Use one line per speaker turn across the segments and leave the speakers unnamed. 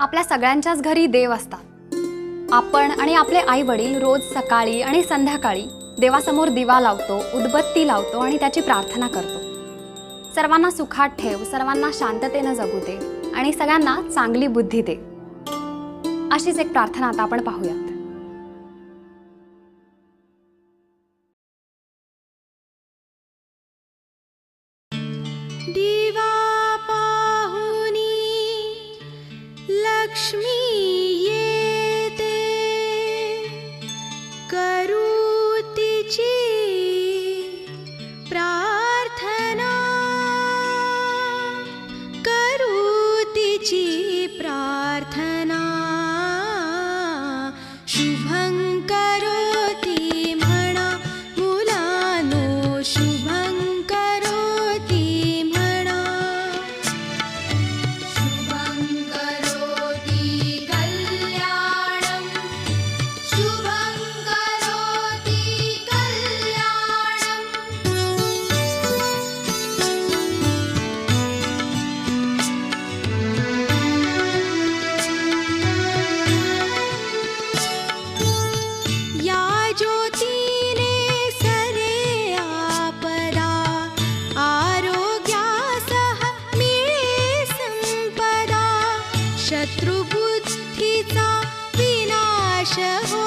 आपल्या सगळ्यांच्याच घरी देव असतात. आपण आणि आपले आई वडील रोज सकाळी आणि संध्याकाळी देवासमोर दिवा लावतो उदबत्ती लावतो आणि त्याची प्रार्थना करतो. सर्वांना सुखात ठेव सर्वांना शांततेनं जगू दे आणि सगळ्यांना चांगली बुद्धी दे. अशीच एक प्रार्थना आता आपण पाहूयात.
दिवा लक्ष्मी show.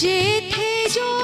이제 태조